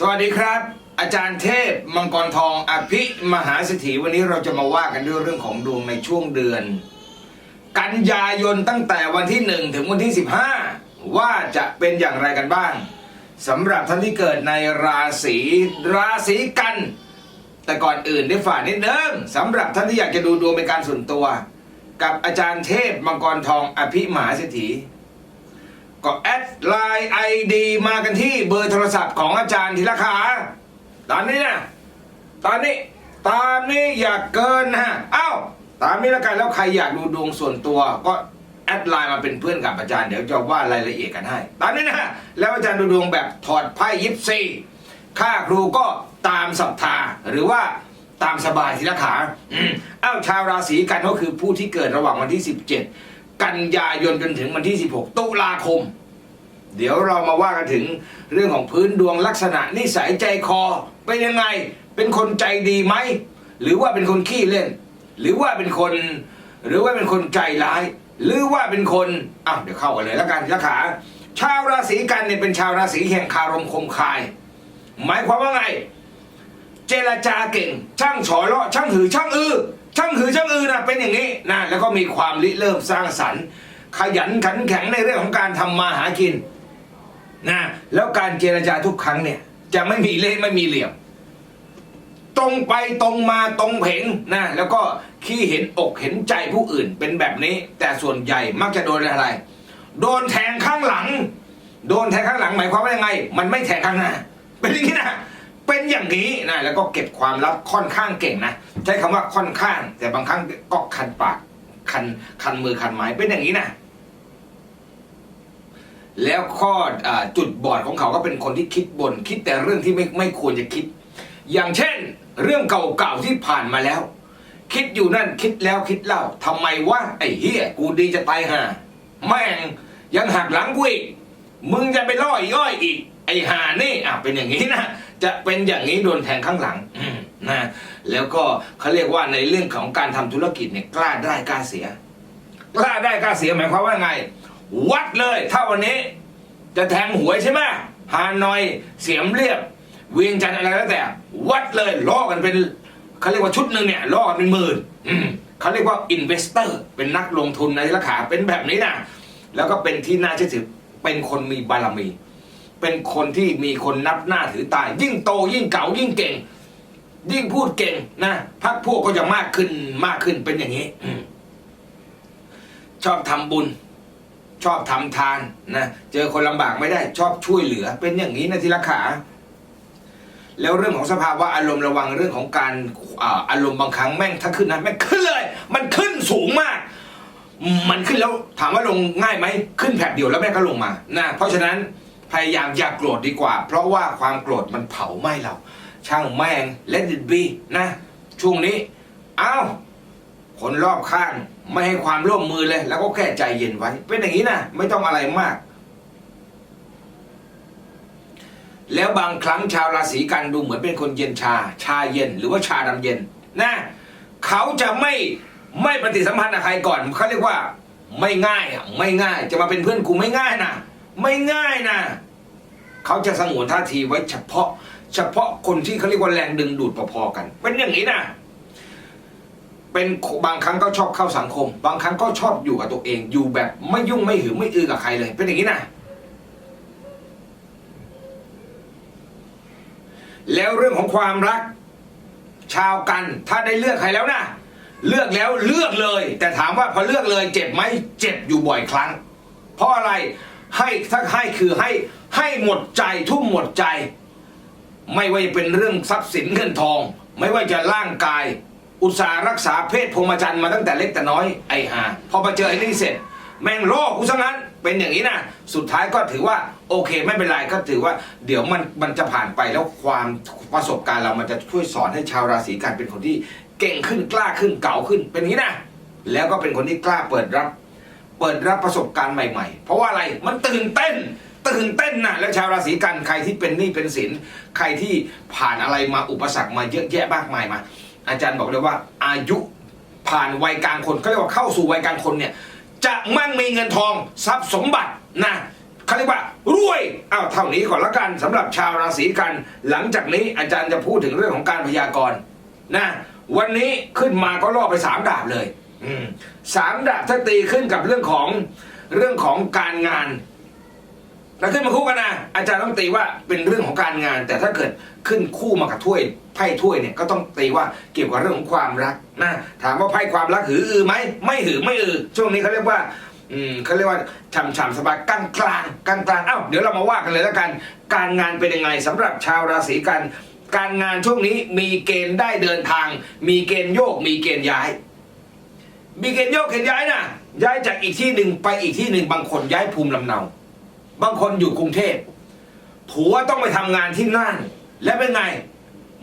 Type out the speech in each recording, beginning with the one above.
สวัสดีครับ อาจารย์เทพมังกรทองอภิมหาเศรษฐีวันนี้เราจะมาว่ากันด้วยเรื่องของดวงในช่วงเดือน กันยายนตั้งแต่วันที่ 1 ถึงวันที่ 15 ว่าจะเป็นอย่างไรกันบ้างสำหรับท่านที่เกิดในราศีราศีกัน แต่ก่อนอื่นได้ฝากนิดนึงสำหรับท่านที่อยากจะดูดวงเป็นการส่วนตัว กับอาจารย์เทพมังกรทองอภิมหาเศรษฐี ก็แอดไลน์ไอดีมากันที่เบอร์โทรศัพท์ของอาจารย์ธีรขาตอนนี้นะตอนนี้ตอนนี้อยากเกินนะเอ้าตามนี้แล้วกันแล้วใครอยากดูดวงส่วนตัวก็แอดไลน์มาเป็นเพื่อนกับอาจารย์เดี๋ยวจะว่ารายละเอียดกันให้ตอนนี้นะแล้วอาจารย์ดูดวงแบบถอดไพ่ยิปซีค่าครูก็ตามศรัทธาหรือว่าตามสบายทีละขาเอ้าชาวราศีกันก็คือผู้ที่เกิดระหว่างวันที่ 17 กันยายนจนถึงวันที่ 16 ตุลาคม เดี๋ยวเรามาว่ากันถึงเรื่องของพื้นดวงลักษณะนิสัยใจคอ เป็นยังไง เป็นคนใจดีไหม หรือว่าเป็นคนขี้เล่น หรือว่าเป็นคน หรือว่าเป็นคนใจร้าย หรือว่าเป็นคนอ้าวเดี๋ยวเข้ากันเลยแล้วกันละขาชาวราศีกันเนี่ยเป็นชาวราศีแห่งคารมคมคาย หมายความว่าไง เจรจาเก่ง ช่างฉอเลาะช่างหือช่างอือ ช่างหือช่างอือนะเป็นอย่างนี้นะแล้วก็มีความริเริ่มสร้างสรรค์ ขยันขันแข็งในเรื่องของการทำมาหากินนะแล้วการเจรจาทุกครั้งเนี่ยจะไม่มีเล่ไม่มีเหลี่ยม ตรงไปตรงมาตรงเพ่งนะแล้วก็ขี้เห็นอกเห็นใจผู้อื่นเป็นแบบนี้ แต่ส่วนใหญ่มักจะโดนอะไร โดนแทงข้างหลัง โดนแทงข้างหลังหมายความว่ายังไง มันไม่แทงข้างหน้าเป็นอย่างนี้นะ เป็นอย่างนี้นะแล้วก็เก็บความลับค่อนข้างเก่งนะใช้คำว่าค่อนข้าง แต่บางครั้งก็คันปากคันคันมือคันไม้เป็นอย่างนี้นะแล้วข้ออจุดบอดของเขาก็เป็นคนที่คิดบน คิดแต่เรื่องที่ไม่ไม่ควรจะคิด อย่างเช่น เรื่องเก่าๆที่ผ่านมาแล้ว คิดอยู่นั่นคิดแล้วคิดเล่าทำไมวะไอ้เฮียกูดีจะตายห่าแม่งยังหักหลังกูอีกมึงจะไปล่ออีอ้อยอีก ไอ้ห่านี่อะเป็นอย่างนี้นะ จะเป็นอย่างนี้โดนแทงข้างหลังนะแล้วก็เขาเรียกว่าในเรื่องของการทำธุรกิจเนี่ยกล้าได้กล้าเสีย กล้าได้กล้าเสียหมายความว่าไง วัดเลย ถ้าวันนี้ จะแทงหวยใช่ไหมฮานอยเสียมเรียบ เวียงจันทร์อะไรแล้วแต่ วัดเลยล่อกันเป็นเขาเรียกว่าชุดหนึ่งเนี่ยล่อกันเป็นหมื่นเขาเรียกว่าอินเวสเตอร์ เป็นนักลงทุนในราคาเป็นแบบนี้นะแล้วก็เป็นที่น่าเชื่อถือเป็นคนมีบารมี เป็นคนที่มีคนนับหน้าถือตายิ่งโตยิ่งเก่ายิ่งเก่ง ยิ่งพูดเก่งนะพักพวกก็จะมากขึ้นมากขึ้นเป็นอย่างนี้ชอบทำบุญ ชอบทำทานนะเจอคนลำบากไม่ได้ ชอบช่วยเหลือ เป็นอย่างนี้นะทีละขา แล้วเรื่องของสภาวะอารมณ์ระวังเรื่องของการอาอารมณ์บางครั้งแม่งถ้าขึ้นนะแม่งขึ้นเลย มันขึ้นสูงมากมันขึ้นแล้วถามว่าลงง่ายไหมขึ้นแผบเดียวแล้วแม่ก็ลงมานะเพราะฉะนั้น พยายามอย่ากโกรธดีกว่า เพราะว่าความโกรธมันเผาไหม้เรา ช่างแม่ง let it be นะ ช่วงนี้อ้าวคนรอบข้างไม่ให้ความร่วมมือเลย แล้วก็แค่ใจเย็นไว้ เป็นอย่างนี้นะไม่ต้องอะไรมาก แล้วบางครั้งชาวราศีกันดูเหมือนเป็นคนเย็นชา ชาเย็นหรือว่าชาดำเย็นนะเขาจะไม่ไม่ปฏิสัมพันธ์กับใครก่อนเขาเรียกว่า ไม่ง่ายอะไม่ง่าย จะมาเป็นเพื่อนกูไม่ง่ายนะ ไม่ง่ายนะ เขาจะสงวนท่าทีไว้เฉพาะ เฉพาะคนที่เขาเรียกว่าแรงดึงดูดพอๆกัน เป็นอย่างนี้นะเป็นบางครั้งก็ชอบเข้าสังคม บางครั้งก็ชอบอยู่กับตัวเอง อยู่แบบไม่ยุ่งไม่หือไม่อือกับใครเลย เป็นอย่างนี้นะแล้วเรื่องของความรัก ชาวกันถ้าได้เลือกใครแล้วนะเลือกแล้วเลือกเลย แต่ถามว่าพอเลือกเลย เจ็บไหมเจ็บอยู่บ่อยครั้ง เพราะอะไร ให้ถ้าให้คือให้ให้หมดใจทุ่มหมดใจ ไม่ว่าจะเป็นเรื่องทรัพย์สินเงินทอง ไม่ว่าจะร่างกาย อุตสาห์รักษาเพศพรหมจรรย์มาตั้งแต่เล็กแต่น้อยไอ้ห่าพอมาเจอไอ้นี่เสร็จ แม่งโลกกูซะงั้นเป็นอย่างนี้นะสุดท้ายก็ถือว่าโอเคไม่เป็นไรก็ถือว่า เดี๋ยวมันมันจะผ่านไปแล้วความประสบการณ์เรามันจะช่วยสอนให้ชาวราศีกันเป็นคนที่เก่งขึ้นกล้าขึ้นเก่าขึ้นเป็นอย่างนี้นะแล้วก็เป็นคนที่กล้าเปิดรับ เปิดรับประสบการณ์ใหม่ๆ เพราะว่าอะไรมันตื่นเต้น ตื่นเต้นนะแล้วชาวราศีกันใครที่เป็นหนี้เป็นสินใครที่ผ่านอะไรมาอุปสรรคมาเยอะแยะมากมายมา อาจารย์บอกเลยว่าอายุผ่านวัยกลางคนเขาเรียกว่าเข้าสู่วัยกลางคนเนี่ยจะมั่งมีเงินทองทรัพย์สมบัตินะเขาเรียกว่ารวยอ้าวเท่านี้ก่อนละกันสำหรับชาวราศีกัน หลังจากนี้อาจารย์จะพูดถึงเรื่องของการพยากรณ์นะวันนี้ขึ้นมาก็ล่อไปสามดาบเลย สามดาบถ้าตีขึ้นกับเรื่องของเรื่องของการงานแล้วขึ้นมาคู่กันนะอาจารย์ต้องตีว่าเป็นเรื่องของการงาน แต่ถ้าเกิดขึ้นคู่มากับถ้วยไพ่ถ้วยเนี่ยก็ต้องตีว่าเกี่ยวกับเรื่องของความรักนะถามว่าไพ่ความรักหืออือไหมไม่หือไม่อือช่วงนี้เขาเรียกว่าอืมเขาเรียกว่าฉ่ำฉ่ำสบายกลางกลางกลางกลางเอ้าเดี๋ยวเรามาว่ากันเลยแล้วกัน การงานเป็นยังไงสำหรับชาวราศีกัน การงานช่วงนี้มีเกณฑ์ได้เดินทาง มีเกณฑ์โยกมีเกณฑ์ย้าย มีเกณฑ์โยกเกณฑ์ย้ายนะย้ายจากอีกที่หนึ่งไปอีกที่หนึ่งบางคนย้ายภูมิลำเนา บางคนอยู่กรุงเทพผัวต้องไปทำงานที่นั่น และเป็นไง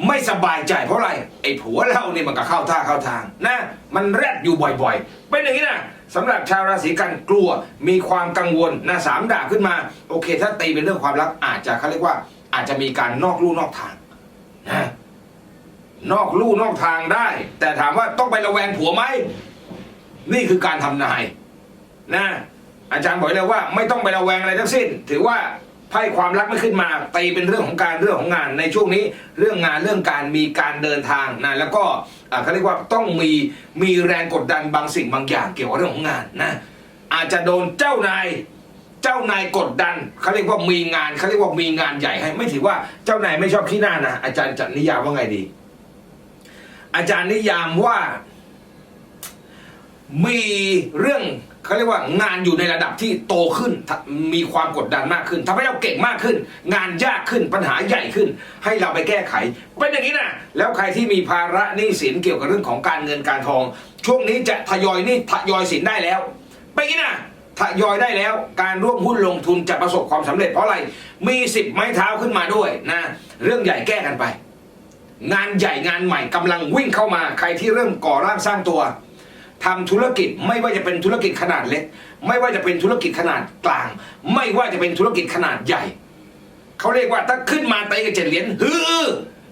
ไม่สบายใจเพราะอะไร ไอ้ผัวเราเนี่ยมันก็เข้าท่าเข้าทางนะมันแรดอยู่บ่อยๆ เป็นอย่างนี้นะสำหรับชาวราศีกันกลัวมีความกังวลนะสามดาบขึ้นมา โอเค ถ้าตีเป็นเรื่องความรักอาจจะเขาเรียกว่า อาจจะมีการนอกลู่นอกทางนะนอกลู่นอกทางได้ แต่ถามว่าต้องไประแวงผัวไหม นี่คือการทำนายนะอาจารย์บอกเลยว่าไม่ต้องไประแวงอะไรทั้งสิ้น ถือว่าไพ่ความรักไม่ขึ้นมาตีเป็นเรื่องของการเรื่องของงาน ในช่วงนี้เรื่องงานเรื่องการมีการเดินทางนะแล้วก็เขาเรียกว่าต้องมีมีแรงกดดันบางสิ่งบางอย่างเกี่ยวกับเรื่องของงานนะอาจจะโดนเจ้านายเจ้านายกดดันเขาเรียกว่ามีงานเขาเรียกว่ามีงานใหญ่ให้ไม่ถือว่าเจ้านายไม่ชอบขี้หน้านะอาจารย์จัดนิยามว่าไงดี อาจารย์นิยามว่า มีเรื่องเขาเรียกว่างานอยู่ในระดับที่โตขึ้น มีความกดดันมากขึ้นทำให้เราเก่งมากขึ้น งานยากขึ้นปัญหาใหญ่ขึ้น ให้เราไปแก้ไข เป็นอย่างนี้นะแล้วใครที่มีภาระหนี้สินเกี่ยวกับเรื่องของการเงินการทอง ช่วงนี้จะทยอยหนี่ทยอยสินได้แล้วเป็นอย่างนี้นะทยอยได้แล้วการร่วมหุ้นลงทุนจะประสบความสำเร็จเพราะอะไรมีสิบไม้เท้าขึ้นมาด้วยนะเรื่องใหญ่แก้กันไป งานใหญ่งานใหม่กำลังวิ่งเข้ามา ใครที่เริ่มก่อร่างสร้างตัว ทำธุรกิจไม่ว่าจะเป็นธุรกิจขนาดเล็ก ไม่ว่าจะเป็นธุรกิจขนาดกลาง ไม่ว่าจะเป็นธุรกิจขนาดใหญ่เขาเรียกว่าถ้าขึ้นมาตีกับเจ็ดเหรียญฮือ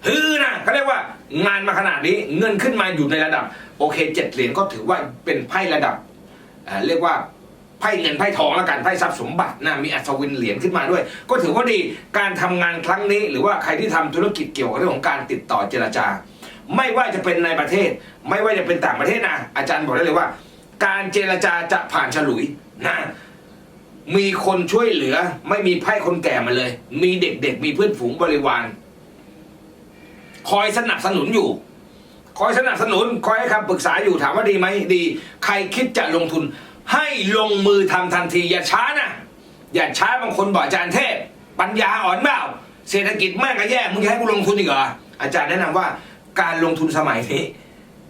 ฮือนะเขาเรียกว่างานมาขนาดนี้เงินขึ้นมาอยู่ในระดับ โอเคเจ็ดเหรียญก็ถือว่าเป็นไพ่ระดับเเรียกว่าไพ่เงินไพ่ทองแล้วกันไพ่ทรัพย์สมบัตินะมีอัศวินเหรียญขึ้นมาด้วย ก็ถือว่าดีการทำงานครั้งนี้ หรือว่าใครที่ทำธุรกิจเกี่ยวกับเรื่องของการติดต่อเจรจา ไม่ว่าจะเป็นในประเทศ ไม่ว่าจะเป็นต่างประเทศนะอาจารย์บอกได้เลยว่า การเจรจาจะผ่านฉลุยนะมีคนช่วยเหลือ ไม่มีไพ่คนแก่มาเลย มีเด็กๆ มีเพื่อนฝูงบริวาร คอยสนับสนุนอยู่ คอยสนับสนุน คอยให้คำปรึกษาอยู่ถามว่าดีไหมดี ใครคิดจะลงทุน ให้ลงมือทำทันที อย่าช้านะอย่าช้าบางคนบอกอาจารย์เทพ ปัญญาอ่อนเปล่าเศรษฐกิจแม่งก็แย่มึงจะให้กูลงทุนอีกเหรออาจารย์แนะนำว่า การลงทุนสมัยนี้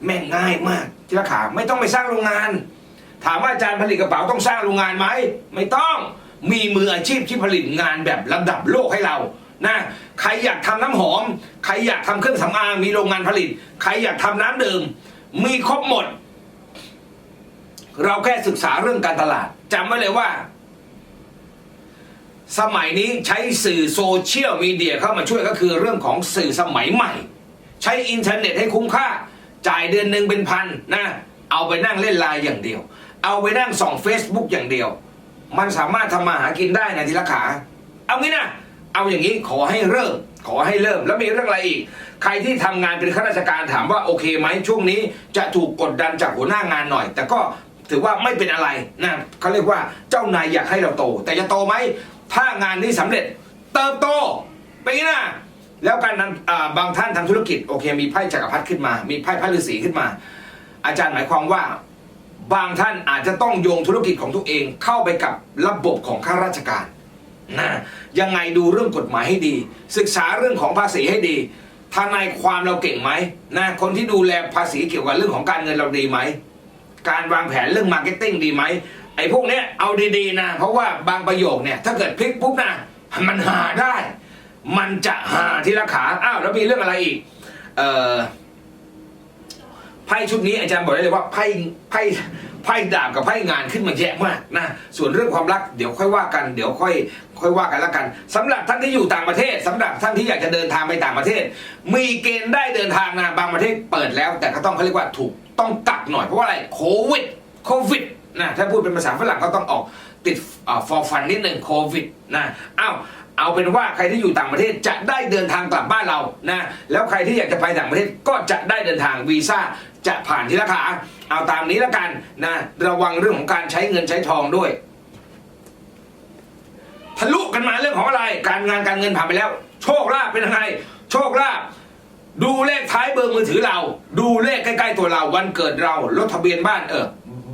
แม่งง่ายมากที่ราคาไม่ต้องไปสร้างโรงงาน ถามว่าอาจารย์ผลิตกระเป๋าต้องสร้างโรงงานไหมไม่ต้องมีมืออาชีพที่ผลิตงานแบบระดับโลกให้เรานะใครอยากทำน้ำหอม ใครอยากทำเครื่องสำอางมีโรงงานผลิต ใครอยากทำน้ำดื่มมีครบหมด เราแค่ศึกษาเรื่องการตลาดจำไว้เลยว่า สมัยนี้ใช้สื่อโซเชียลมีเดียเข้ามาช่วยก็คือเรื่องของสื่อสมัยใหม่ ใช้อินเทอร์เน็ตให้คุ้มค่า จ่ายเดือนหนึ่งเป็นพันนะเอาไปนั่งเล่นไลน์อย่างเดียว เอาไปนั่งส่อง Facebook อย่างเดียว มันสามารถทำมาหากินได้นะทีละขา เอางี้นะเอาอย่างนี้ขอให้เริ่ม ขอให้เริ่มแล้วมีเรื่องอะไรอีก ใครที่ทำงานเป็นข้าราชการถามว่าโอเคไหมช่วงนี้จะถูกกดดันจากหัวหน้างานหน่อย แต่ก็ถือว่าไม่เป็นอะไรนะเขาเรียกว่าเจ้านายอยากให้เราโต แต่จะโตไหมถ้างานนี้สำเร็จเติบโตไปงี้นะ แล้วการนั้นบางท่านทำธุรกิจโอเค มีไพ่จักรพรรดิขึ้นมา มีไพ่พระฤาษีขึ้นมา อาจารย์หมายความว่าบางท่านอาจจะต้องโยงธุรกิจของตัวเองเข้าไปกับระบบของข้าราชการนะยังไงดูเรื่องกฎหมายให้ดี ศึกษาเรื่องของภาษีให้ดีทนายความเราเก่งไหมนะคนที่ดูแลภาษีเกี่ยวกับเรื่องของการเงินเราดีไหม การวางแผนเรื่องมาร์เก็ตติ้งดีไหมไอ้พวกเนี้ยเอาดีๆนะ เพราะว่าบางประโยคเนี่ยถ้าเกิดพลิกปุ๊บนะมันหาได้ มันจะหาทีละขาอ้าวแล้วมีเรื่องอะไรอีก เอ่อไพ่ชุดนี้อาจารย์บอกได้เลยว่าไพ่ไพ่ไพ่ดาบกับไพ่งานขึ้นมาแยะมากนะส่วนเรื่องความรักเดี๋ยวค่อยว่ากันเดี๋ยวค่อย ค่อยว่ากันละกันสำหรับท่านที่อยู่ต่างประเทศสำหรับท่านที่อยากจะเดินทางไปต่างประเทศ มีเกณฑ์ได้เดินทางนะบางประเทศเปิดแล้ว แต่ก็ต้องเขาเรียกว่าถูกต้องกักหน่อยเพราะว่าอะไรโควิดโควิดนะถ้าพูดเป็นภาษาฝรั่งก็ต้องออกติดฟอร์ฟันนิดหนึ่งโควิดนะอ้าว เอาเป็นว่าใครที่อยู่ต่างประเทศจะได้เดินทางกลับบ้านเรานะแล้วใครที่อยากจะไปต่างประเทศก็จะได้เดินทางวีซ่าจะผ่านที่ละขาเอาตามนี้ละกันนะระวังเรื่องของการใช้เงินใช้ทองด้วยทะลุกันมาเรื่องของอะไร การงานการเงินผ่านไปแล้ว โชคลาภเป็นยังไงโชคลาภดูเลขท้ายเบอร์มือถือเรา ดูเลขใกล้ๆตัวเรา วันเกิดเรารถทะเบียนบ้านเออ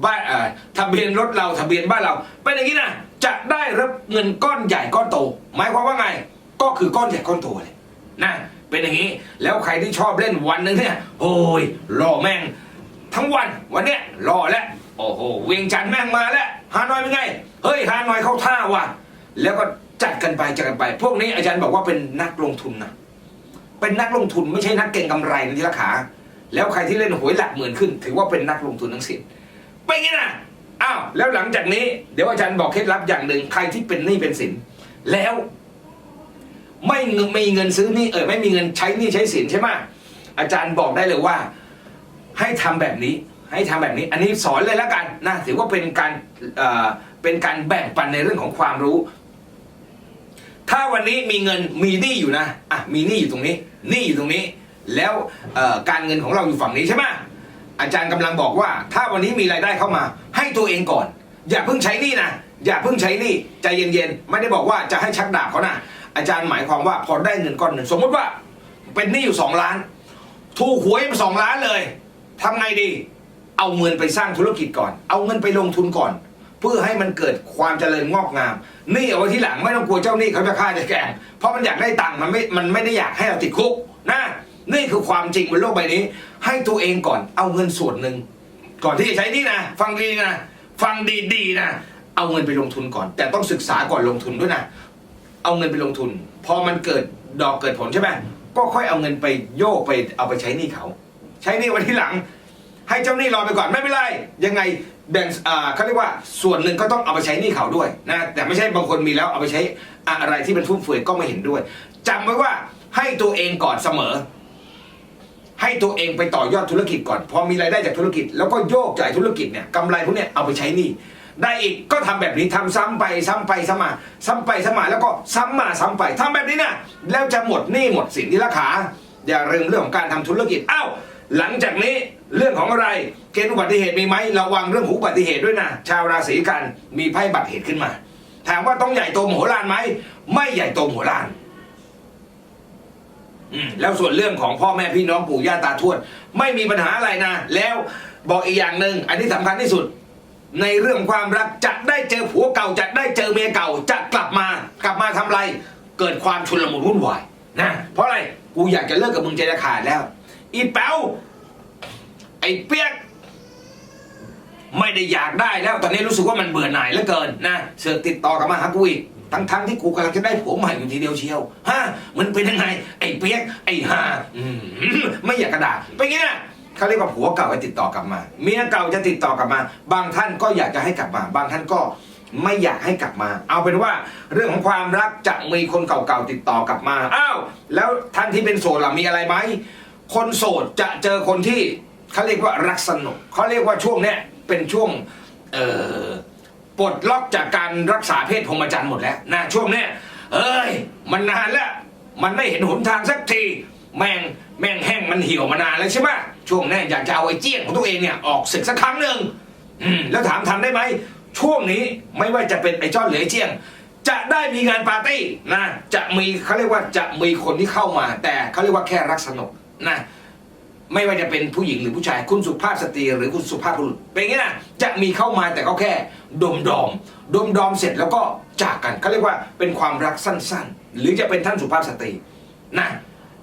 บ้านเออทะเบียนรถเราทะเบียนบ้านเราเป็นอย่างนี้นะ จะได้รับเงินก้อนใหญ่ก้อนโต หมายความว่าไง ก็คือก้อนใหญ่ก้อนโตเลยนะเป็นอย่างนี้แล้วใครที่ชอบเล่นวันหนึงเนี่ยโอ้ยรอแม่ง ทั้งวันวันเนี้ยรอแล้วโอ้โหเวียงจันทร์แม่งมาแล้วฮานอยเป็นไง เฮ้ยฮานอยเข้าท่าว่ะแล้วก็จัดกันไปจัดกันไป พวกนี้อาจารย์บอกว่าเป็นนักลงทุนนะเป็นนักลงทุนไม่ใช่นักเก็งกำไรนะที่ราคาแล้วใครที่เล่นหวยหลักหมื่นขึ้น ถือว่าเป็นนักลงทุนทั้งสิ้นเป็นไงนะ อ้าวแล้วหลังจากนี้เดี๋ยวอาจารย์บอกเคล็ดลับอย่างหนึ่งใครที่เป็นหนี้เป็นสิน แล้ว ไม่ไม่มีเงินซื้อหนี่เออไม่มีเงินใช้หนี่ใช้สินใช่ไหมอาจารย์บอกได้เลยว่า ให้ทำแบบนี้ ให้ทำแบบนี้ อันนี้สอนเลยแล้วกันนะถือว่าเป็นการเอ่อเป็นการแบ่งปันในเรื่องของความรู้ ถ้าวันนี้มีเงินมีหนี้อยู่นะอะมีหนี้อยู่ตรงนี้หนี้อยู่ตรงนี้ แล้วการเงินของเราอยู่ฝั่งนี้ใช่ไหม อาจารย์กำลังบอกว่า ถ้าวันนี้มีรายได้เข้ามา ให้ตัวเองก่อน อย่าเพิ่งใช้นี้นะอย่าเพิ่งใช้นี้ใจเย็นๆไม่ได้บอกว่าจะให้ชักดาบเขานะอาจารย์หมายความว่าพอได้เงินก้อนหนึ่งสมมติว่า เป็นหนี้อยู่สองล้าน ถูกหวยมาสองล้านเลยทำไงดี เอาเงินไปสร้างธุรกิจก่อน เอาเงินไปลงทุนก่อน เพื่อให้มันเกิดความเจริญงอกงามนี่เอาไว้ที่หลังไม่ต้องกลัวเจ้าหนี้เขาจะฆ่าจะแกล้งเพราะมันอยากได้ตังค์มันไม่มันไม่ได้อยากให้เราติดคุกนะนี่คือความจริงบนโลกใบนี้ ให้ตัวเองก่อนเอาเงินส่วนหนึ่งก่อนที่จะใช้นี่นะ ฟังดีนะฟังดีๆนะเอาเงินไปลงทุนก่อน แต่ต้องศึกษาก่อนลงทุนด้วยนะเอาเงินไปลงทุน พอมันเกิดดอกเกิดผลใช่ไหมก็ค่อยเอาเงินไปโยกไปเอาไปใช้นี้เขา ใช้นี้ไวันที่หลัง ให้เจ้าหนี้รอไปก่อนไม่เป็นไรยังไงแบ่งเขาเรียกว่าส่วนหนึ่งก็ต้องเอาไปใช้นี้เขาด้วยนะแต่ไม่ใช่บางคนมีแล้วเอาไปใช้อะไรที่เป็นฟุ่มเฟือยก็ไม่เห็นด้วยจำไว้ว่าให้ตัวเองก่อนเสมอ ให้ตัวเองไปต่อยอดธุรกิจก่อน พอมีรายได้จากธุรกิจ แล้วก็โยกจ่ายธุรกิจเนี่ยกำไรพวกเนี้ยเอาไปใช้หนี้ได้อีกก็ทำแบบนี้ทำซ้ำไปซ้ำไปซ้ำมาซ้ำไปซ้ำมาแล้วก็ซ้ำมาซ้ำไปทำแบบนี้นะแล้วจะหมดหนี้หมดสินที่ราคาอย่าลืมเรื่องของการทำธุรกิจอ้าวหลังจากนี้เรื่องของอะไรเกณฑ์อุบัติเหตุมีไหมระวังเรื่องของอุบัติเหตุด้วยนะชาวราศีกันมีไพ่บัตรเหตุขึ้นมา ถามว่าต้องใหญ่โตมโหฬารไหมไม่ใหญ่โตมโหฬาร แล้วส่วนเรื่องของพ่อแม่พี่น้องปู่ย่าตาทวดไม่มีปัญหาอะไรนะ แล้วบอกอีกอย่างหนึ่งอันที่สำคัญที่สุด ในเรื่องความรักจะได้เจอผัวเก่าจะได้เจอเมียเก่าจะกลับมากลับมาทำไร เกิดความชุลมุนวุ่นวายนะเพราะอะไรกูอยากจะเลิกกับมึงใจจะขาดแล้ว อีแป๋วไอ้เปียกไม่ได้อยากได้แล้วตอนนี้รู้สึกว่ามันเบื่อหน่ายเหลือเกินนะเสือกติดต่อกลับมาหากูอีก ทั้งทั้งที่กูกำลังจะได้ผัวใหม่อยู่ทีเดียวเชียวฮะมันเป็นยังไง ไอ้เปียก ไอ้ห่าอืมไม่อยากกระดาษเป็นไงนะเขาเรียกว่าผัวเก่าให้ติดต่อกลับมา เมียเก่าจะติดต่อกลับมา บางท่านก็อยากจะให้กลับมา บางท่านก็ไม่อยากให้กลับมา เอาเป็นว่าเรื่องของความรักจะมีคนเก่าๆติดต่อกลับมา อ้าว แล้วท่านที่เป็นโสดล่ะมีอะไรไหม คนโสดจะเจอคนที่เขาเรียกว่ารักสนุกเขาเรียกว่าช่วงเนี้ยเป็นช่วง เอ่อ ปลดล็อกจากการรักษาเพศพรหมจรรย์หมดแล้วนะช่วงเนี้ยเอ้ย มันนานแล้วมันไม่เห็นหนทางสักทีแม่งแม่งแห้งมันเหี่ยวมานานแล้วใช่ไหมช่วงนี้อยากจะเอาไอ้เจี้ยงของตัวเองเนี่ยออกศึกสักครั้งหนึ่งแล้วถามทันได้ไหมช่วงนี้ไม่ว่าจะเป็นไอ้จ้อนหรือไอ้เจี้ยง จะได้มีงานปาร์ตี้นะจะมีเขาเรียกว่าจะมีคนที่เข้ามา แต่เขาเรียกว่าแค่รักสนุกนะ ไม่ว่าจะเป็นผู้หญิงหรือผู้ชายคุณสุภาพสตรีหรือคุณสุภาพบุรุษเป็นอย่างนี้นะจะมีเข้ามาแต่ก็แค่ดมดอม ดมดอมเสร็จแล้วก็จากกันเขาเรียกว่าเป็นความรักสั้นๆ หรือจะเป็นท่านสุภาพสตรีนะ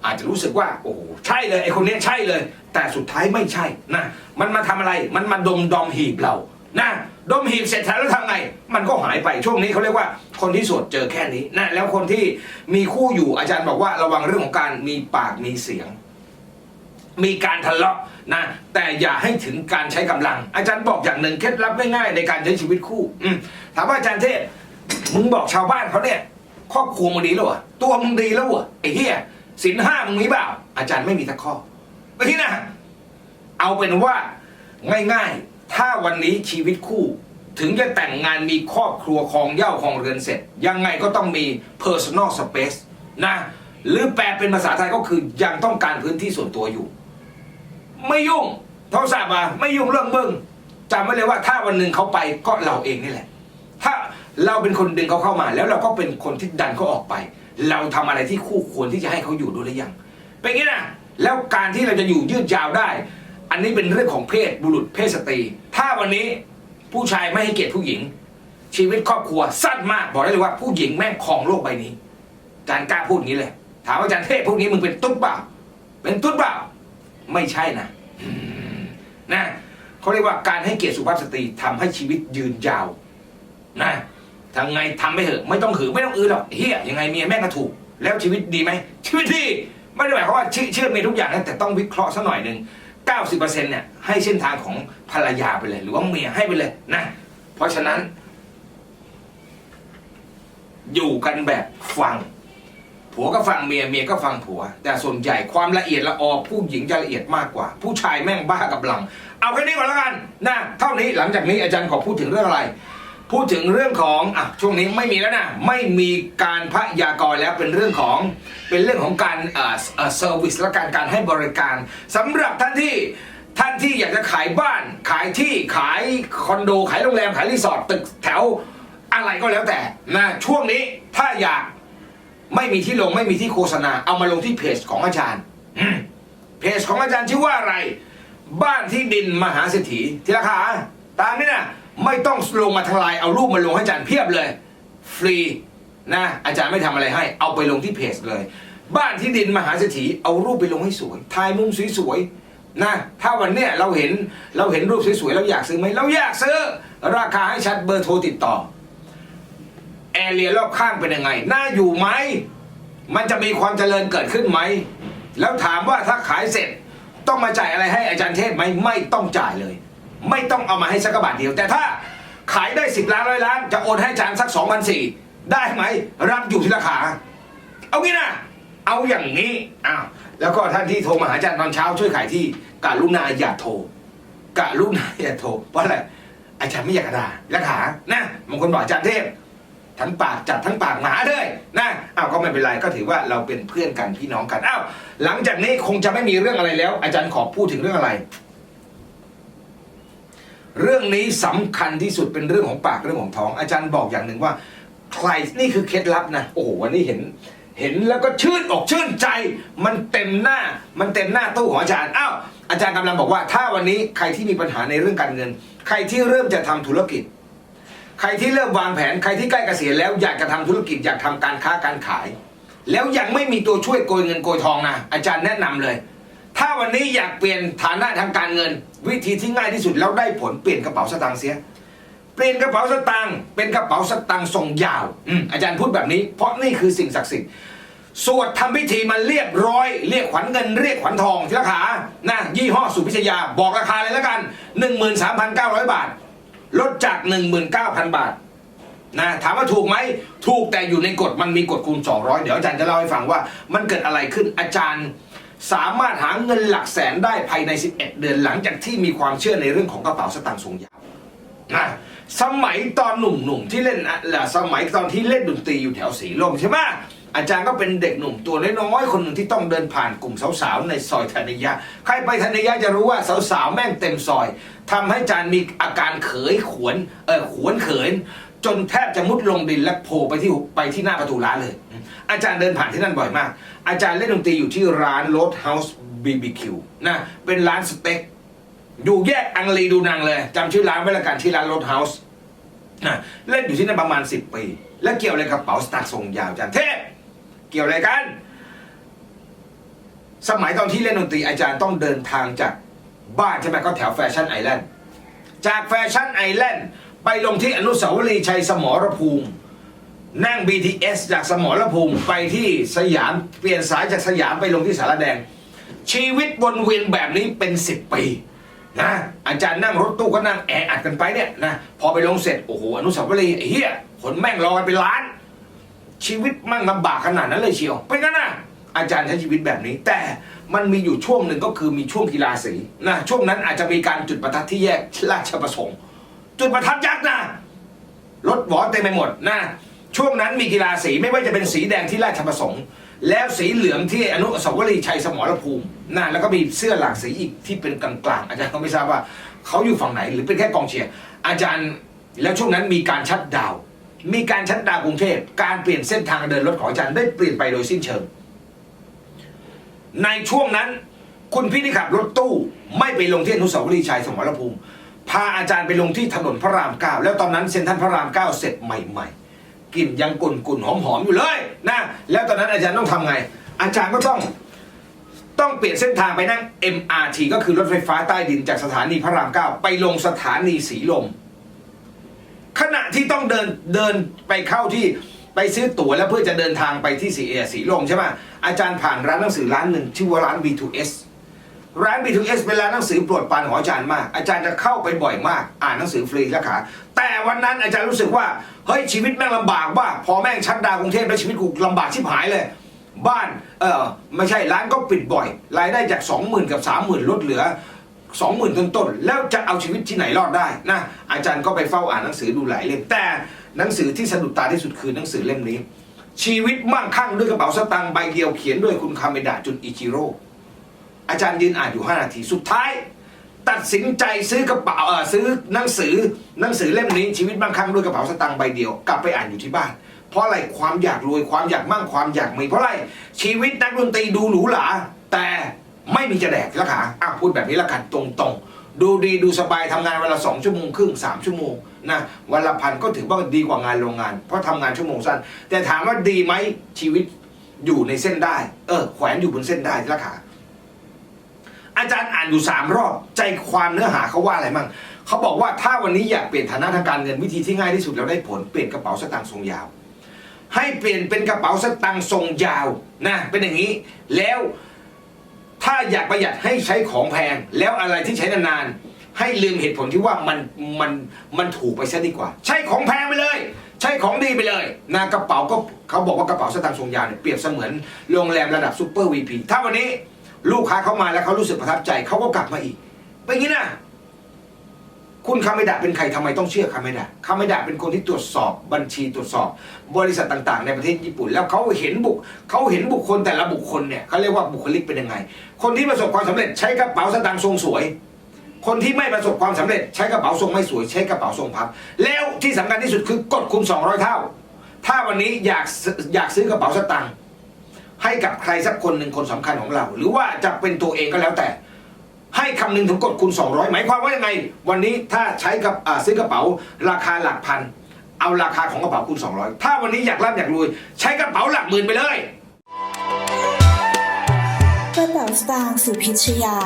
อาจจะรู้สึกว่าโอ้โหใช่เลยไอคนนี้ใช่เลย แต่สุดท้ายไม่ใช่นะมันมาทำอะไรมันมาดมดอมหีบเรานะดมหีบเสร็จแล้วทำไง มันก็หายไปช่วงนี้เขาเรียกว่าคนที่สดเจอแค่นี้นะแล้วคนที่มีคู่อยู่อาจารย์บอกว่าระวังเรื่องของการมีปากมีเสียง มีการทะเลาะนะแต่อย่าให้ถึงการใช้กำลัง อาจารย์บอกอย่างหนึ่งเคล็ดลับง่ายๆในการใช้ชีวิตคู่ถามว่าอาจารย์เทพมึงบอกชาวบ้านเขาเนี่ยครอบครัวมึงดีแล้วเหรอตัวมึงดีแล้วเหรอไอ้เหี้ยสินห้ามึงมีเปล่าอาจารย์ไม่มีทักข้อไปที่นะเอาเป็นว่าง่ายๆ ถ้าวันนี้ชีวิตคู่ ถึงจะแต่งงานมีครอบครัวครองเย้าครองเรือนเสร็จ ยังไงก็ต้องมี personal space นะหรือแปลเป็นภาษาไทยก็คือยังต้องการพื้นที่ส่วนตัวอยู่ ไม่ยุ่งโทรศัพท์มาไม่ยุ่งเรื่องเบิ้งจำไว้เลยว่าถ้าวันหนึ่งเขาไปก็เราเองนี่แหละ ถ้าเราเป็นคนดึงเขาเข้ามา แล้วเราก็เป็นคนที่ดันเขาออกไป เราทำอะไรที่คู่ควรที่จะให้เขาอยู่ด้วยหรือยังเป็นงี้นะแล้วการที่เราจะอยู่ยืดยาวได้ อันนี้เป็นเรื่องของเพศบุรุษเพศสตรี ถ้าวันนี้ผู้ชายไม่ให้เกียรติผู้หญิง ชีวิตครอบครัวสั้นมากบอกได้เลยว่าผู้หญิงแม่งครองโลกใบนี้อาจารย์กล้าพูดอย่างนี้เลย ถามว่าอาจารย์เทพพวกนี้มึงเป็นตุ๊ดเปล่าเป็นตุ๊ดเปล่า ไม่ใช่นะนะเขาเรียกว่าการให้เกียรติสุภาพสตรีทำให้ชีวิตยืนยาว นะทำไงทำไปเถอะ ไม่ต้องหือไม่ต้องอือหรอกเฮียยังไงเมียแม่งก็ถูก แล้วชีวิตดีไหมชีวิตดีไม่ได้หมายความว่าเชื่อเชื่อเมียทุกอย่างนะแต่ต้องวิเคราะห์ซะหน่อยหนึ่ง90%เนี่ยให้เส้นทางของภรรยาไปเลย หรือว่าเมียให้ไปเลยนะ เพราะฉะนั้น อยู่กันแบบฟัง ผัวก็ฟังเมียเมียก็ฟังผัว แต่ส่วนใหญ่ความละเอียดละออผู้หญิงจะละเอียดมากกว่า ผู้ชายแม่งบ้ากับหลัง เอาแค่นี้ก่อนแล้วกันนะเท่านี้หลังจากนี้อาจารย์ขอพูดถึงเรื่องอะไร พูดถึงเรื่องของอะช่วงนี้ไม่มีแล้วนะไม่มีการพยากรณ์แล้วเป็นเรื่องของเป็นเรื่องของการเอ่อเอ่อเซอร์วิสและการการให้บริการสำหรับท่านที่ท่านที่อยากจะขายบ้าน ขายที่ขายคอนโดขายโรงแรมขายรีสอร์ทตึกแถวอะไรก็แล้วแต่นะช่วงนี้ถ้าอยาก ไม่มีที่ลงไม่มีที่โฆษณา เอามาลงที่เพจของอาจารย์เพจของอาจารย์ชื่อว่าอะไร บ้านที่ดินมหาเศรษฐีทีละขาตามนี้นะไม่ต้องลงมาทลน์เอารูปมาลงให้อาจารย์เพียบเลย ฟรีนะอาจารย์ไม่ทำอะไรให้ เอาไปลงที่เพจเลย บ้านที่ดินมหาเศรษฐีเอารูปไปลงให้สวยถ่ายมุมสวยๆนะถ้าวันเนี้ยเราเห็นเราเห็นรูปสวยๆเราอยากซื้อไหมเราอยากซื้อ ราคาให้ชัดเบอร์โทรติดต่อ แอเรียรอบข้างเป็นยังไง น่าอยู่ไหม มันจะมีความเจริญเกิดขึ้นไหม แล้วถามว่าถ้าขายเสร็จต้องมาจ่ายอะไรให้อาจารย์เทพไหมไม่ต้องจ่ายเลย ไม่ต้องเอามาให้สักกระบาทเดียว แต่ถ้าขายได้สิบล้านร้อยล้าน จะโอนให้อาจารย์สักสองพันสี่ได้ไหม รับอยู่ที่ราคา เอางี้นะเอาอย่างนี้อ้าวแล้วก็ท่านที่โทรมาหาอาจารย์ตอนเช้าช่วยขายที่กรุณาอย่าโทรกรุณาอย่าโทรเพราะอะไรอาจารย์ไม่อยากกระดาราคานะบางคนบอกอาจารย์เทพ ทั้งปากจัดทั้งปากหมาเลยนะอ้าวก็ไม่เป็นไรก็ถือว่าเราเป็นเพื่อนกันพี่น้องกันอ้าวหลังจากนี้คงจะไม่มีเรื่องอะไรแล้ว อาจารย์ขอพูดถึงเรื่องอะไร เรื่องนี้สำคัญที่สุดเป็นเรื่องของปากเรื่องของท้อง อาจารย์บอกอย่างหนึ่งว่า ใครนี่คือเคล็ดลับนะโอ้โหวันนี้เห็นเห็นแล้วก็ชื่นอกชื่นใจ มันเต็มหน้า มันเต็มหน้าตู้ของอาจารย์อ้าวอาจารย์กำลังบอกว่า ถ้าวันนี้ใครที่มีปัญหาในเรื่องการเงิน ใครที่เริ่มจะทำธุรกิจ ใครที่เริ่มวางแผนใครที่ใกล้เกษียณแล้วอยากจะทำธุรกิจอยากทำการค้าการขาย แล้วยังไม่มีตัวช่วยโกยเงินโกยทองนะอาจารย์แนะนำเลย ถ้าวันนี้อยากเปลี่ยนฐานะทางการเงิน วิธีที่ง่ายที่สุดแล้วได้ผลเปลี่ยนกระเป๋าสตางค์เสียเปลี่ยนกระเป๋าสตางค์เป็นกระเป๋าสตางค์ทรงยาวอืมอาจารย์พูดแบบนี้ เพราะนี่คือสิ่งศักดิ์สิทธิ์สวดทำพิธีมันเรียบร้อย เรียกขวัญเงินเรียกขวัญทองที่ราคานะยี่ห้อสุพิชยาบอกราคาเลยแล้วกัน 13,900 บาท ลดจาก 19,000 บาทนะถามว่าถูกไหมถูกแต่อยู่ในกฎมันมีกฎคูณ 200 เดี๋ยวอาจารย์จะเล่าให้ฟังว่ามันเกิดอะไรขึ้นอาจารย์สามารถหาเงินหลักแสนได้ภายใน 11 เดือนหลังจากที่มีความเชื่อในเรื่องของกระเป๋าสตางค์ทรงยาวนะสมัยตอนหนุ่มๆที่เล่นอะล่ะสมัยตอนที่เล่นดนตรีอยู่แถวสีลมใช่ไหม อาจารย์ก็เป็นเด็กหนุ่มตัวน้อยๆคนหนึ่งที่ต้องเดินผ่านกลุ่มสาวๆในซอยธนิยะใครไปธนิยะจะรู้ว่าสาวๆแม่งเต็มซอยทำให้อาจารย์มีอาการเขยขวนเออขวนเขิน จนแทบจะมุดลงดินและโผล่ไปที่ไปที่หน้าประตูร้านเลย อาจารย์เดินผ่านที่นั่นบ่อยมาก อาจารย์เล่นดนตรีอยู่ที่ร้าน Road House BBQ นะเป็นร้านสเต็กอยู่แยกอังรีดูนังเลยจำชื่อร้านไว้ละกันที่ร้าน Road House นะเล่นอยู่ที่นั่นประมาณ 10 ปี และเกี่ยวอะไรกับกระเป๋าสตางค์ทรงยาวอาจารย์เทพ เกี่ยวอะไรกัน สมัยตอนที่เล่นดนตรีอาจารย์ต้องเดินทางจากบ้านใช่ไหมก็แถวแฟชั่นไอแลนด์จากแฟชั่นไอแลนด์ไปลงที่อนุสาวรีย์ชัยสมรภูมิ นั่ง BTS จากสมรภูมิไปที่สยามเปลี่ยนสายจากสยามไปลงที่สารแดง ชีวิตวนเวียนแบบนี้เป็น 10 ปีนะอาจารย์นั่งรถตู้ก็นั่งแออัดกันไปเนี่ยนะพอไปลงเสร็จโอ้โหอนุสาวรีย์เหี้ยคนแม่งรอกันเป็นล้าน ชีวิตมั่งลำบากขนาดนั้นเลยเชียวเป็นงั้นนะอาจารย์ใช้ชีวิตแบบนี้ แต่มันมีอยู่ช่วงหนึ่งก็คือมีช่วงกีฬาสีนะช่วงนั้นอาจจะมีการจุดประทัดที่แยกราชประสงค์ จุดประทัดยักษ์นะรถหวอเต็มไปหมดนะช่วงนั้นมีกีฬาสีไม่ว่าจะเป็นสีแดงที่ราชประสงค์ แล้วสีเหลืองที่อนุสาวรีย์ชัยสมรภูมินะแล้วก็มีเสื้อหลากสีอีกที่เป็นกลางๆอาจารย์ก็ไม่ทราบว่าเขาอยู่ฝั่งไหนหรือเป็นแค่กองเชียร์อาจารย์แล้วช่วงนั้นมีการชัดดาว มีการชัดดาวกรุงเทพการเปลี่ยนเส้นทางเดินรถของอาจารย์ได้เปลี่ยนไปโดยสิ้นเชิง ในช่วงนั้น คุณพี่ที่ขับรถตู้ไม่ไปลงที่อนุสาวรีย์ชัยสมรภูมิพาอาจารย์ไปลงที่ถนนพระรามเก้าแล้วตอนนั้นเซ็นทรัลพระรามเก้าเสร็จใหม่ๆกลิ่นยังกุ่นกุ่นหอมหอมๆอยู่เลยนะแล้วตอนนั้นอาจารย์ต้องทำไง อาจารย์ก็ต้องต้องเปลี่ยนเส้นทางไปนั่ง MRT ก็คือรถไฟฟ้าใต้ดินจากสถานีพระรามเก้าไปลงสถานีสีลม ขณะที่ต้องเดินเดินไปเข้าที่ไปซื้อตั๋วแล้วเพื่อจะเดินทางไปที่สีเอสีลมใช่ไหมอาจารย์ผ่านร้านหนังสือร้านหนึ่งชื่อว่าร้าน B2S ร้าน B2S เป็นร้านหนังสือโปรดปรานของอาจารย์มาก อาจารย์จะเข้าไปบ่อยมาก อ่านหนังสือฟรีราคาแต่วันนั้นอาจารย์รู้สึกว่าเฮ้ยชีวิตแม่งลำบากว่าพอแม่งชัดดาวกรุงเทพแล้วชีวิตกูลำบากชิบหายเลย บ้านเออไม่ใช่ร้านก็ปิดบ่อย รายได้จาก 20,000 กับ 30,000 ลดเหลือ 20,000ต้นๆแล้วจะเอาชีวิตที่ไหนรอดได้นะอาจารย์ก็ไปเฝ้าอ่านหนังสือดูหลายเล่มแต่หนังสือที่สะดุดตาที่สุดคือหนังสือเล่มนี้ ชีวิตมั่งคั่งด้วยกระเป๋าสตางค์ใบเดียวเขียนด้วยคุณคาเมดะจุนอิจิโร่อาจารย์ยืนอ่านอยู่ 5 นาทีสุดท้าย ตัดสินใจซื้อกระเป๋าเออซื้อหนังสือหนังสือเล่มนี้ชีวิตบางครั้งด้วยกระเป๋าสตางค์ใบเดียวกลับไปอ่านอยู่ที่บ้าน เพราะอะไรความอยากรวยความอยากมั่งความอยากมีเพราะอะไรชีวิตนักดนตรีดูหรูหราแต่ ไม่มีจะแดกละขาอะพูดแบบนี้ละกันตรงๆ ดูดีดูสบายทำงานวันละสองชั่วโมงครึ่งสามชั่วโมงนะวันละพันก็ถือว่าดีกว่างานโรงงาน เพราะทำงานชั่วโมงสั้น แต่ถามว่าดีไหมชีวิตอยู่ในเส้นได้ เออ แขวนอยู่บนเส้นได้ละขาอาจารย์อ่านอยู่สามรอบ ใจความเนื้อหาเขาว่าอะไรมั่งเขาบอกว่าถ้าวันนี้อยากเปลี่ยนฐานะทางการเงินวิธีที่ง่ายที่สุดแล้วได้ผลเปลี่ยนกระเป๋าสตางค์ทรงยาว ให้เปลี่ยนเป็นกระเป๋าสตางค์ทรงยาวนะเป็นอย่างนี้แล้ว ถ้าอยากประหยัดให้ใช้ของแพง แล้วอะไรที่ใช้นานๆให้ลืมเหตุผลที่ว่ามันมันมันถูกไปซะดีกว่า ใช้ของแพงไปเลย ใช้ของดีไปเลยนะกระเป๋าก็เขาบอกว่ากระเป๋าสตางค์ทรงยาวเนี่ยเปรียบเสมือนโรงแรมระดับซูเปอร์วีพีถ้าวันนี้ลูกค้าเข้ามาแล้วเขารู้สึกประทับใจเขาก็กลับมาอีกเป็นอย่างนี้นะ คุณคาเมดะเป็นใครทำไมต้องเชื่อคาเมดะคาเมดะเป็นคนที่ตรวจสอบบัญชีตรวจสอบ บริษัทต่างๆ ในประเทศญี่ปุ่น แล้วเขาเห็นบุคเขาเห็นบุคคลแต่ละบุคคลเนี่ยเขาเรียกว่าบุคลิกเป็นยังไง คนที่ประสบความสำเร็จใช้กระเป๋าสตางค์ทรงสวย คนที่ไม่ประสบความสำเร็จ ใช้กระเป๋าทรงไม่สวย ใช้กระเป๋าทรงพับ แล้วที่สำคัญที่สุดคือกดคูณ200 เท่า ถ้าวันนี้อยากออยากซื้อกระเป๋าสตางค์ให้กับใครสักคนหนึ่งคนสำคัญของเรา หรือว่าจะเป็นตัวเองก็แล้วแต่ ให้คำนึงถึงกฎคูณ 200 หมายความว่ายังไง วันนี้ถ้าใช้กับอ่าซื้อกระเป๋าราคาหลักพัน เอาราคาของกระเป๋าคูณ 200 ถ้าวันนี้อยากร่ำอยากรวย ใช้กระเป๋าหลักหมื่นไปเลยกระเป๋าสตางค์สุพิชยา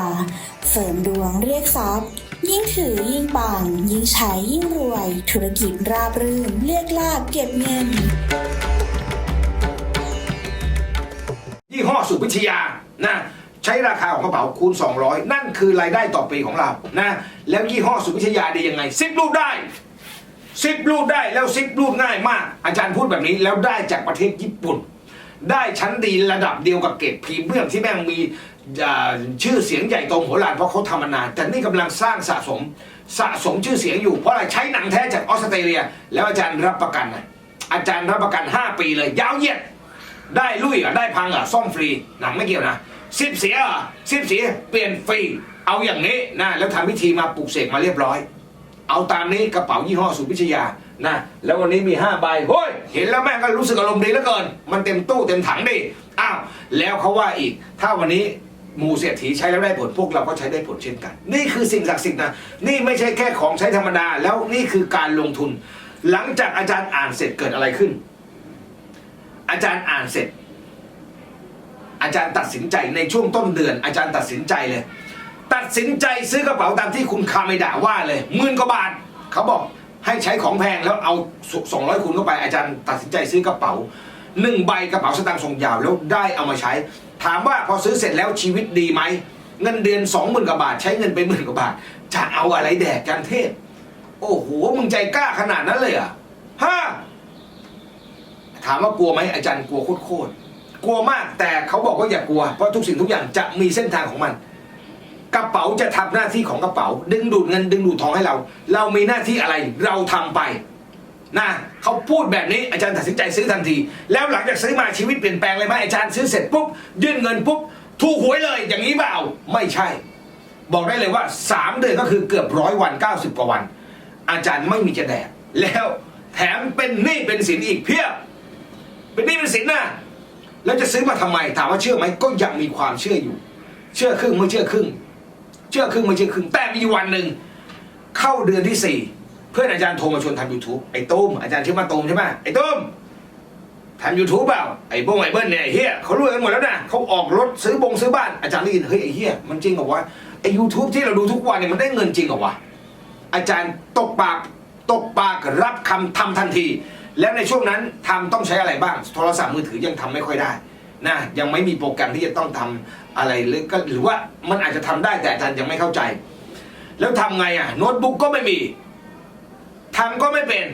เสริมดวงเรียกทรัพย์ ยิ่งถือยิ่งปัง ยิ่งใช้ยิ่งรวย ธุรกิจราบรื่น เรียกลาบเก็บเงิน ยี่ห้อสุพิชยานะใช้ราคาของกระเป๋าคูณ 200 นั่นคือรายได้ต่อปีของเรานะแล้วยี่ห้อสุพิชยาดียังไงซิปรูดได้ซิปรูดได้แล้วซิปรูดง่ายมาก อาจารย์พูดแบบนี้แล้วได้จากประเทศญี่ปุ่น ได้ชั้นดีระดับเดียวกับเกรดพรีเมียมที่แม่งมีชื่อเสียงใหญ่โตโหฬารเพราะเขาทำมานาน แต่นี่กำลังสร้างสะสมสะสมชื่อเสียงอยู่เพราะอะไรใช้หนังแท้จากออสเตรเลีย แล้วอาจารย์รับประกันนะอาจารย์รับประกัน 5 ปีเลย ยาวเยียดได้ลุยอะได้พังอะซ่อมฟรีหนังไม่เกี่ยวนะ ซิปเสียเหรอะซิปเสียเปลี่ยนฟรีเอาอย่างนี้นะแล้วทำพิธีมาปลูกเสกมาเรียบร้อย เอาตามนี้กระเป๋ายี่ห้อสุพิชยานะแล้ววันนี้มี5ใบเฮ้ยเห็นแล้วแม่งก็รู้สึกอารมณ์ดีเหลือเกิน มันเต็มตู้เต็มถังดิอ้าวแล้วเขาว่าอีก ถ้าวันนี้หมูเศรษฐีใช้แล้วได้ผลพวกเราก็ใช้ได้ผลเช่นกัน นี่คือสิ่งศักดิ์สิทธิ์นะนี่ไม่ใช่แค่ของใช้ธรรมดาแล้วนี่คือการลงทุน หลังจากอาจารย์อ่านเสร็จเกิดอะไรขึ้น อาจารย์อ่านเสร็จ อาจารย์ตัดสินใจในช่วงต้นเดือน อาจารย์ตัดสินใจเลย ตัดสินใจซื้อกระเป๋าตามที่คุณคาเมดะว่าเลยหมื่นกว่าบาทเขาบอกให้ใช้ของแพงแล้วเอาสองร้อยคูณเข้าไปอาจารย์ตัดสินใจซื้อกระเป๋าหนึ่งใบกระเป๋าสตางค์ทรงยาวแล้วได้เอามาใช้ ถามว่าพอซื้อเสร็จแล้วชีวิตดีไหมเงินเดือนสองหมื่นกว่าบาท ใช้เงินไปหมื่นกว่าบาท จะเอาอะไรแดกกันเทพ โอ้โหมึงใจกล้าขนาดนั้นเลยอะฮะถามว่ากลัวไหมอาจารย์กลัวโคตร กลัวมากแต่เขาบอกว่าอย่ากลัว เพราะทุกสิ่งทุกอย่างจะมีเส้นทางของมัน กระเป๋าจะทำหน้าที่ของกระเป๋า ดึงดูดเงินดึงดูดทองให้เรา เรามีหน้าที่อะไรเราทำไปนะเขาพูดแบบนี้อาจารย์ตัดสินใจซื้อทันที แล้วหลังจากซื้อมาชีวิตเปลี่ยนแปลงเลยไหมอาจารย์ซื้อเสร็จปุ๊บยื่นเงินปุ๊บถูกหวยเลยอย่างนี้เปล่าไม่ใช่ บอกได้เลยว่า 3 เดือนก็คือเกือบร้อยวัน 90 กว่าวัน อาจารย์ไม่มีจะแดกแล้วแถมเป็นหนี้เป็นสินอีกเพียบ เป็นหนี้เป็นสินนะ แล้วจะซื้อมาทำไมถามว่าเชื่อไหมก็ยังมีความเชื่ออยู่ เชื่อครึ่งไม่เชื่อครึ่ง เชื่อครึ่งไม่เชื่อครึ่ง แต่มีวันหนึ่งเข้าเดือนที่สี่เพื่อนอาจารย์โทรมาชวนทำ YouTube ไอ้ตุ้มอาจารย์ชื่อมาตุ้มใช่ไหมไอ้ตุ้มทำ YouTube เปล่าไอ้บงไอ้เบิ้ลเนี่ยไอ้เฮียเขารวยกันหมดแล้วนะเขาออกรถซื้อบงซื้อบ้านอาจารย์ได้ยินเฮ้ยไอ้เฮียมันจริงเหรอวะไอ้ยูทูบที่เราดูทุกวันเนี่ยมันได้เงินจริงเหรอวะอาจารย์ตกปากตกปากรับคำทำทันที แล้วในช่วงนั้นทำต้องใช้อะไรบ้าง โทรศัพท์มือถือยังทำไม่ค่อยได้นะยังไม่มีโปรแกรมที่จะต้องทำอะไรหรือก็หรือว่ามันอาจจะทำได้แต่อาจารย์ยังไม่เข้าใจ แล้วทำไงอะโน้ตบุ๊กก็ไม่มีทำก็ไม่เป็น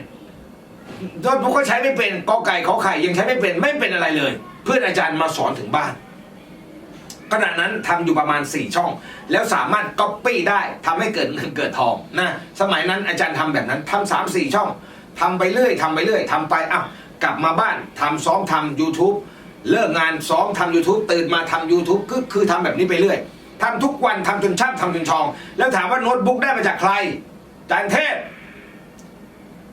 โน้ตบุ๊กก็ใช้ไม่เป็นกอไก่ขอไข่ยังใช้ไม่เป็นไม่เป็นอะไรเลย เพื่อนอาจารย์มาสอนถึงบ้านขณะนั้นทำอยู่ประมาณ 4 ช่อง แล้วสามารถก๊อปปี้ได้ทำให้เกิดเงินเกิดทองนะสมัยนั้นอาจารย์ทำแบบนั้นทำสามสี่ช่อง ทำไปเรื่อยทำไปเรื่อยทำไปอ้าวกลับมาบ้านทำซ้อมทำ YouTube เลิกงานซ้อมทำ YouTube ตื่นมาทำ YouTube ก็คือทำแบบนี้ไปเรื่อยทำทุกวันทำจนช่ำทำจนชอง แล้วถามว่าโน้ตบุ๊กได้มาจากใครอาจารย์เทพ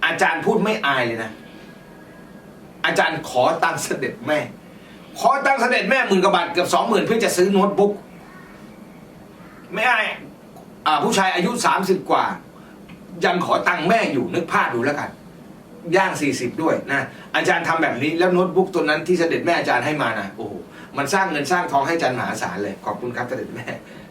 อาจารย์พูดไม่อายเลยนะ อาจารย์ขอตังค์เสด็จแม่ ขอตังค์เสด็จแม่หมื่นกว่าบาทเกือบสองหมื่นเพื่อจะซื้อโน้ตบุ๊กไม่อายอผู้ชายอายุสามสิบกว่า ยังขอตังค์แม่อยู่นึกภาพดูแล้วกัน ย่างสี่สิบด้วยนะอาจารย์ทำแบบนี้แล้วโน้ตบุ๊กตัวนั้นที่เสด็จแม่อาจารย์ให้มานะโอ้โหมันสร้างเงินสร้างทองให้อาจารย์มหาศาลเลยขอบคุณครับเสด็จแม่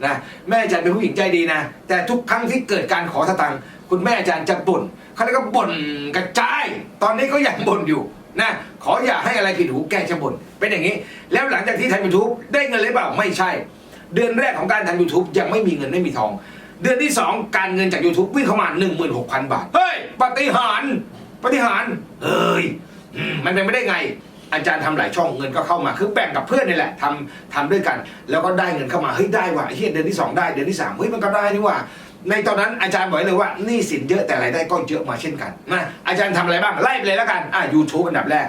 นะแม่อาจารย์เป็นผู้หญิงใจดีนะ แต่ทุกครั้งที่เกิดการขอสตังค์คุณแม่อาจารย์จะบ่นเขาเรียกว่าบ่นกระจาย ตอนนี้ก็ยังบ่นอยู่นะขออย่าให้อะไรผิดหูแกจะบ่นเป็นอย่างนี้ แล้วหลังจากที่ทำยูทูบได้เงินเลยเปล่าไม่ใช่ เดือนแรกของการทำ YouTube ยังไม่มีเงินไม่มีทอง เดือนที่ 2 การเงินจาก YouTube วิ่งเข้ามา 16,000 บาท เฮ้ยปฏิหาร ปฏิหารเฮ้ยมันเป็นไม่ได้ไง อาจารย์ทำหลายช่องเงินก็เข้ามาคือแบ่งกับเพื่อนนี่แหละทำทำด้วยกัน แล้วก็ได้เงินเข้ามาเฮ้ยได้ว่ะเฮ้ยเดือนที่ 2 ได้เดือนที่3เฮ้ยมันก็ได้นี่ว่ะในตอนนั้นอาจารย์บอกเลยว่านี่สินเยอะแต่รายได้ก็เยอะมาเช่นกันนะอาจารย์ทำอะไรบ้างไล่ไปเลยแล้วกันอะ YouTube อันดับแรก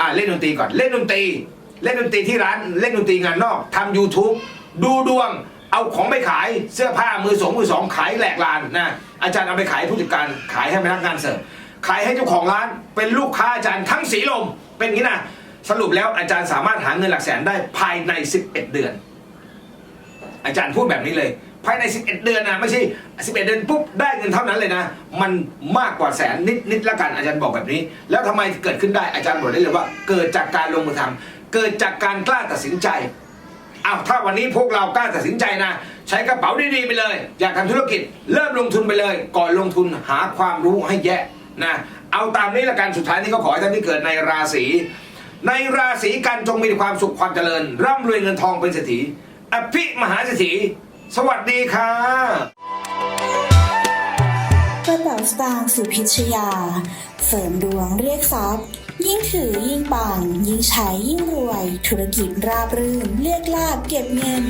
อะเล่นดนตรีก่อนเล่นดนตรี เล่นดนตรีที่ร้านเล่นดนตรีงานนอกทำ YouTube ดูดวงเอาของไปขายเสื้อผ้ามือสองมือสองขายแหลกลานนะอาจารย์เอาไปขายผู้จัดการขายให้พนักงานเสิร์ฟ ขายให้เจ้าของร้านเป็นลูกค้าอาจารย์ทั้งสีลม เป็นอย่างนี้นะสรุปแล้วอาจารย์สามารถหาเงินหลักแสนได้ภายใน 11 เดือน อาจารย์พูดแบบนี้เลย ภายใน 11 เดือนนะไม่ใช่ 11 เดือนปุ๊บได้เงินเท่านั้นเลยนะ มันมากกว่าแสนนิดนิดละกันอาจารย์บอกแบบนี้ แล้วทำไมเกิดขึ้นได้อาจารย์บอกได้เลยว่า เกิดจากการลงมือทำเกิดจากการกล้าตัดสินใจอ้าวถ้าวันนี้พวกเรากล้าตัดสินใจนะ ใช้กระเป๋าดีๆไปเลย อยากทำธุรกิจ เริ่มลงทุนไปเลย ก่อนลงทุนหาความรู้ให้แยะ นะเอาตามนี้ละกันสุดท้ายนี้ก็ขอให้ท่านที่เกิดในราศีในราศีกันจงมีความสุขความเจริญ ร่ำรวยเงินทองเป็นเศรษฐีอภิมหาเศรษฐีสวัสดีค่ะกระเป๋าสตางค์สุพิชยา เสริมดวงเรียกทรัพย์ ยิ่งถือยิ่งปัง ยิ่งใช้ยิ่งรวย ธุรกิจราบรื่น เรียกลาบเก็บเงิน